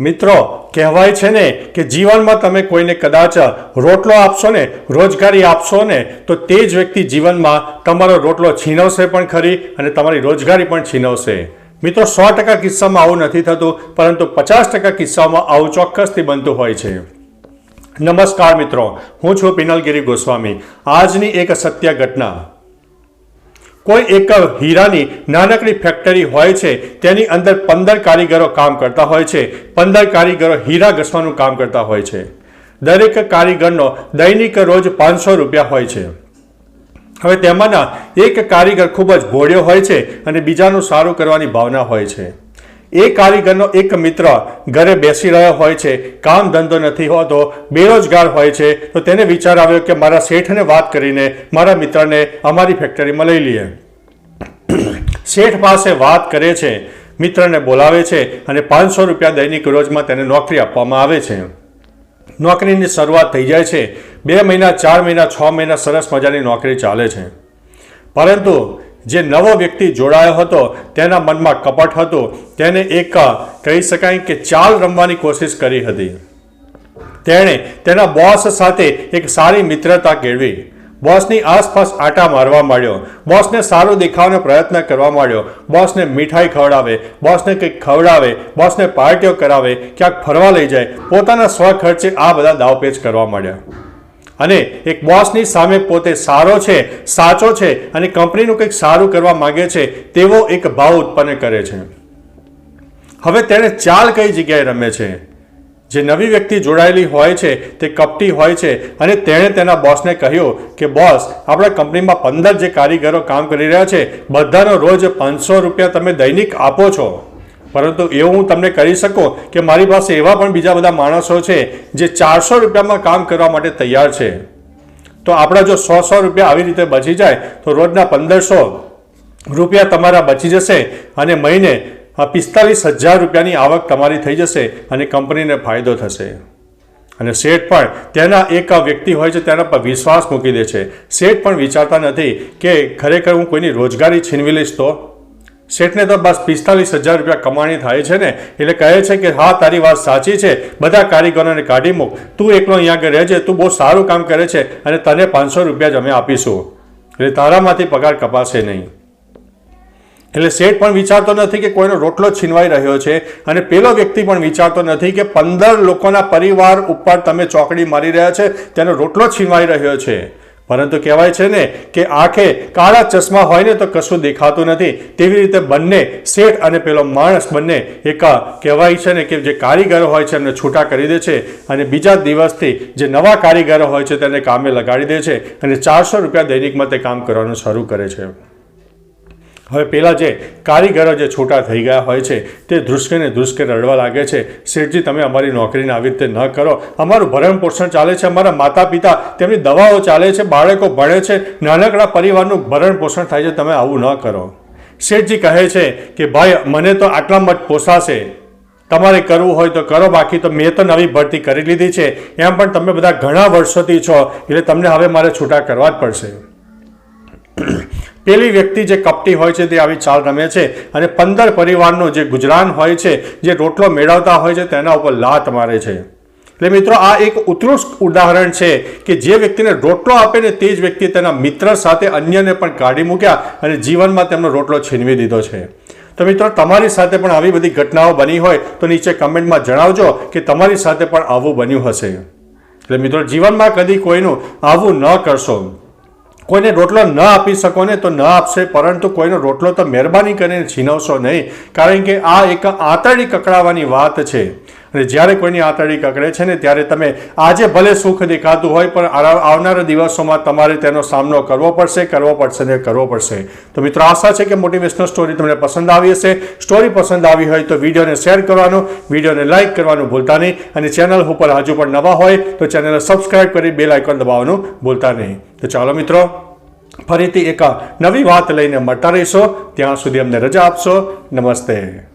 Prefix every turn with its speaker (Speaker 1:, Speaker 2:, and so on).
Speaker 1: મિત્રો, કહેવાય છે ને કે જીવનમાં તમે કોઈને કદાચ રોટલો આપશો ને, રોજગારી આપશો ને, તો તે જ વ્યક્તિ જીવનમાં તમારો રોટલો છીનવશે પણ ખરી અને તમારી રોજગારી પણ છીનવશે. મિત્રો, સો ટકા કિસ્સામાં આવું નથી થતું, પરંતુ પચાસ ટકા કિસ્સામાં આવું ચોક્કસથી બનતું હોય છે. નમસ્કાર મિત્રો, હું છું પિનલગીરી ગોસ્વામી. આજની એક સત્ય ઘટના. કોઈ એક હીરાની નાનકડી ફેક્ટરી હોય છે, તેની અંદર પંદર કારીગરો કામ કરતા હોય છે. પંદર કારીગરો હીરા ઘસવાનું કામ કરતા હોય છે. દરેક કારીગરનો દૈનિક રોજ પાંચસો રૂપિયા હોય છે. હવે તેમાંના એક કારીગર ખૂબ જ ભોળ્યો હોય છે અને બીજાનું સારું કરવાની ભાવના હોય છે. એ કારીગરનો એક મિત્ર ઘરે બેસી રહ્યો હોય છે, કામ ધંધો નથી હોતો, બેરોજગાર હોય છે, તો તેને વિચાર આવ્યો કે મારા શેઠને વાત કરીને મારા મિત્રને અમારી ફેક્ટરીમાં લઈ લઈએ. શેઠ પાસે વાત કરે છે, મિત્રને બોલાવે છે અને પાંચસો રૂપિયા દૈનિક રોજમાં તેને નોકરી આપવામાં આવે છે. નોકરીની શરૂઆત થઈ જાય છે, બે મહિના, ચાર મહિના, છ મહિના સરસ મજાની નોકરી ચાલે છે. પરંતુ જે નવો વ્યક્તિ જોડાયો હતો, તેના મનમાં કપટ હતું. તેને એક, કહી શકાય કે ચાલ રમવાની કોશિશ કરી હતી. તેણે તેના બોસ સાથે એક સારી મિત્રતા કેળવી. બોસની આસપાસ આટા મારવા માંડ્યો. બોસને સારું દેખાવાનો પ્રયત્ન કરવા માંડ્યો. બોસને મીઠાઈ ખવડાવે, બોસને કંઈક ખવડાવે, બોસને પાર્ટીઓ કરાવે, ક્યાંક ફરવા લઈ જાય. પોતાના સ્વ ખર્ચે આ બધા દાવપેચ કરવા માંડ્યા. અને એક બોસની સામે પોતે સારો છે, સાચો છે અને કંપનીનું કંઈક સારું કરવા માંગે છે, તેવો એક ભાવ ઉત્પન્ન કરે છે. હવે તેણે ચાલ કઈ જગ્યાએ રમે છે? જે નવી વ્યક્તિ જોડાયેલી હોય છે, તે કપટી હોય છે અને તેણે તેના બોસને કહ્યું કે બોસ આપણા કંપનીમાં પંદર જે કારીગરો કામ કરી રહ્યા છે, બધાનો રોજ પાંચસો રૂપિયા તમે દૈનિક આપો છો. પરંતુ એવું હું તમને કરી શકું કે મારી પાસે એવા પણ બીજા બધા માણસો છે જે ચારસો રૂપિયામાં કામ કરવા માટે તૈયાર છે. તો આપણા જો સો સો રૂપિયા આવી રીતે બચી જાય, તો રોજના પંદરસો રૂપિયા તમારા બચી જશે અને મહિને પિસ્તાલીસ હજાર રૂપિયાની આવક તમારી થઈ જશે અને કંપનીને ફાયદો થશે. અને શેઠ પણ તેના એક વ્યક્તિ હોય છે તેના પર વિશ્વાસ મૂકી દે છે. શેઠ પણ વિચારતા નથી કે ખરેખર હું કોઈની રોજગારી છીનવી લઈશ તો? શેઠને તો બસ પિસ્તાલીસ હજાર રૂપિયા કમાણી થાય છે ને. એટલે કહે છે કે, હા, તારી વાત સાચી છે. બધા કારીગરોને કાઢી મૂક. તું એકલો અહીંયા આગળ રહેજે. તું બહુ સારું કામ કરે છે અને તને પાંચસો રૂપિયા જ અમે આપીશું. એટલે તારામાંથી પગાર કપાશે નહીં. એટલે શેઠ પણ વિચારતો નથી કે કોઈનો રોટલો છીનવાઈ રહ્યો છે અને પેલો વ્યક્તિ પણ વિચારતો નથી કે પંદર લોકોના પરિવાર ઉપર તમે ચોકડી મારી રહ્યા છે, તેનો રોટલો છીનવાઈ રહ્યો છે. પરંતુ કહેવાય છે ને કે આંખે કાળા ચશ્મા હોય ને તો કશું દેખાતું નથી. તેવી રીતે બંને શેઠ અને પેલો માણસ બંને એક કહેવાય છે ને કે જે કારીગરો હોય છે એમને છૂટા કરી દે છે અને બીજા દિવસથી જે નવા કારીગરો હોય છે તેને કામે લગાડી દે છે અને ચારસો રૂપિયા દૈનિકમાં તે કામ કરવાનું શરૂ કરે છે. હવે પેલા જે કારીગરો જે છૂટા થઈ ગયા હોય છે, તે ધ્રુસકે ને ધ્રુસકે રડવા લાગે છે. શેઠજી, તમે અમારી નોકરીને આવી રીતે ન કરો. અમારું ભરણ પોષણ ચાલે છે, અમારા માતા પિતા તેમની દવાઓ ચાલે છે, બાળકો ભણે છે, નાનકડા પરિવારનું ભરણ પોષણ થાય છે, તમે આવું ન કરો. શેઠજી કહે છે કે, ભાઈ, મને તો આટલામાં જ પોસાશે. તમારે કરવું હોય તો કરો, બાકી તો મેં તો નવી ભરતી કરી લીધી છે. એમ પણ તમે બધા ઘણા વર્ષોથી છો, એટલે તમને હવે મારે છૂટા કરવા જ પડશે. પેલી વ્યક્તિ જે કપટી હોય છે તે આવી ચાલ રમે છે અને પંદર પરિવારનો જે ગુજરાન હોય છે, જે રોટલો મેળવતા હોય છે, તેના ઉપર લાત મારે છે. એટલે મિત્રો, આ એક ઉત્કૃષ્ટ ઉદાહરણ છે કે જે વ્યક્તિને રોટલો આપે ને તે જ વ્યક્તિ તેના મિત્ર સાથે અન્યને પણ કાઢી મૂક્યા અને જીવનમાં તેમનો રોટલો છીનવી દીધો છે. તો મિત્રો, તમારી સાથે પણ આવી બધી ઘટનાઓ બની હોય તો નીચે કમેન્ટમાં જણાવજો કે તમારી સાથે પણ આવું બન્યું હશે. એટલે મિત્રો, જીવનમાં કદી કોઈનું આવું ન કરશો. કોઈને રોટલો ન આપી શકો ને તો ન આપશે, પરંતુ કોઈનો રોટલો તો મહેરબાની કરીને છીનવશો નહીં. કારણ કે આ એક આંતરડી કકડાવવાની વાત છે. અને જ્યારે કોઈની આંતરડી કકડે છે ને ત્યારે તમે આજે ભલે સુખ દેખાતું હોય, પણ આવનારા દિવસોમાં તમારે તેનો સામનો કરવો પડશે કરવો પડશે ને કરવો પડશે. તો મિત્રો, આશા છે કે મોટિવેશનલ સ્ટોરી તમને પસંદ આવી હશે. સ્ટોરી પસંદ આવી હોય તો વિડીયોને શેર કરવાનું, વિડીયોને લાઇક કરવાનું ભૂલતા નહીં અને ચેનલ ઉપર હજુ પણ નવા હોય તો ચેનલને સબસ્ક્રાઇબ કરી બેલ આઇકોન દબાવવાનું ભૂલતા નહીં. તો ચાલો મિત્રો, ફરીથી એક નવી વાત લઈને મળતા રહીશો. ત્યાં સુધી અમને રજા આપશો. નમસ્તે.